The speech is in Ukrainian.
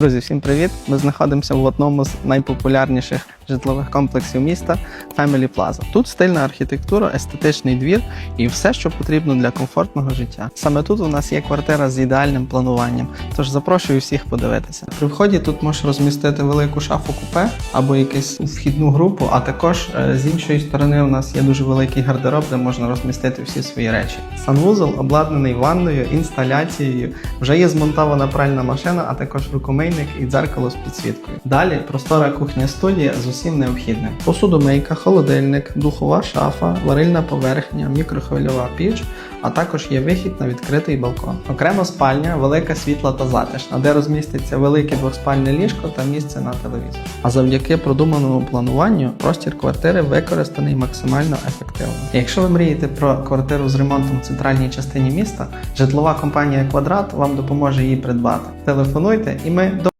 Друзі, всім привіт! Ми знаходимося в одному з найпопулярніших житлових комплексів міста Family Plaza. Тут стильна архітектура, естетичний двір і все, що потрібно для комфортного життя. Саме тут у нас є квартира з ідеальним плануванням, тож запрошую всіх подивитися. При вході тут можеш розмістити велику шафу купе або якусь вхідну групу, а також е, з іншої сторони у нас є дуже великий гардероб, де можна розмістити всі свої речі. Санвузол обладнаний ванною, інсталяцією, вже є змонтована пральна машина, а також рукомийник і дзеркало з підсвіткою. Далі простора кухня студія з усім необхідним: посудомийка, холодильник, духова шафа, варильна поверхня, мікрохвильова піч. А також є вихід на відкритий балкон. Окремо спальня, велика світла та затишна, де розміститься велике двоспальне ліжко та місце на телевізор. А завдяки продуманому плануванню простір квартири використаний максимально ефективно. Якщо ви мрієте про квартиру з ремонтом в центральній частині міста, житлова компанія Квадрат вам допоможе її придбати. Телефонуйте, і ми